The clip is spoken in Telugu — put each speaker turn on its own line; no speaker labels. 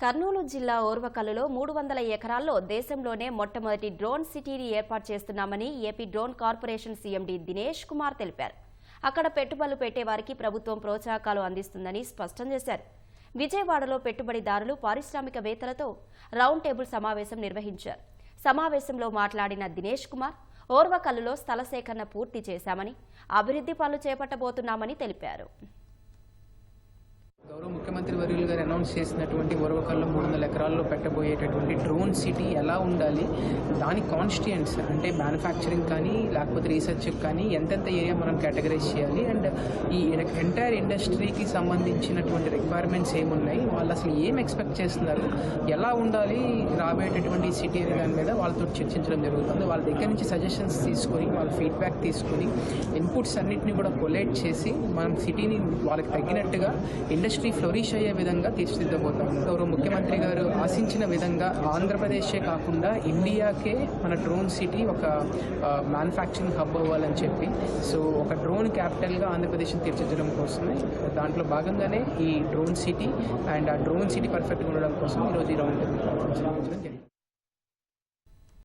కర్నూలు జిల్లా ఓర్వకల్లులో మూడు వందల ఎకరాల్లో దేశంలోనే మొట్టమొదటి డ్రోన్ సిటీని ఏర్పాటు చేస్తున్నామని AP drone corporation CMD Dinesh Kumar తెలిపారు. అక్కడ పెట్టుబడులు పెట్టేవారికి ప్రభుత్వం ప్రోత్సాహకాలు అందిస్తుందని స్పష్టం చేశారు. విజయవాడలో పెట్టుబడిదారులు పారిశ్రామికవేత్తలతో రౌండ్ టేబుల్ సమావేశం నిర్వహించారు. సమావేశంలో మాట్లాడిన దినేష్ కుమార్ ఓర్వకల్లులో స్థల సేకరణ పూర్తి చేశామని అభివృద్ధి పనులు చేపట్టబోతున్నామని తెలిపారు.
గౌరవ ముఖ్యమంత్రి వర్యులు గారు అనౌన్స్ చేసినటువంటి ఒరవకల్లో మూడు వందల ఎకరాల్లో పెట్టబోయేటటువంటి డ్రోన్ సిటీ ఎలా ఉండాలి? దాని కాన్స్టిట్యూన్స్ అంటే మ్యానుఫ్యాక్చరింగ్ కానీ లేకపోతే రీసెర్చ్ కానీ ఎంతెంత ఏరియా మనం కేటగరైజ్ చేయాలి? అండ్ ఈ ఎంటైర్ ఇండస్ట్రీకి సంబంధించినటువంటి రిక్వైర్మెంట్స్ ఏమున్నాయి? వాళ్ళు అసలు ఏం ఎక్స్పెక్ట్ చేస్తున్నారు? ఎలా ఉండాలి రాబోయేటటువంటి సిటీ అనే దాని మీద వాళ్ళతో చర్చించడం జరుగుతుంది. వాళ్ళ దగ్గర నుంచి సజెషన్స్ తీసుకొని వాళ్ళ ఫీడ్బ్యాక్ తీసుకొని ఇన్పుట్స్ అన్నింటినీ కూడా కొలేట్ చేసి మనం సిటీని వాళ్ళకి తగ్గినట్టుగా ఇండస్ట్రీ ఫ్లోరిష్ అయ్యే విధంగా తీర్చిదిద్దబోతాం. గౌరవ ముఖ్యమంత్రి గారు ఆశించిన విధంగా ఆంధ్రప్రదేశే కాకుండా ఇండియాకే మన డ్రోన్ సిటీ ఒక మ్యానుఫ్యాక్చరింగ్ హబ్ అవ్వాలని చెప్పి సో ఒక డ్రోన్ క్యాపిటల్గా ఆంధ్రప్రదేశ్ని తీర్చిదిద్దడం కోసమే దాంట్లో భాగంగానే ఈ డ్రోన్ సిటీ అండ్ ఆ డ్రోన్ సిటీ పర్ఫెక్ట్గా ఉండడం కోసం ఈరోజు ఈ రౌండ్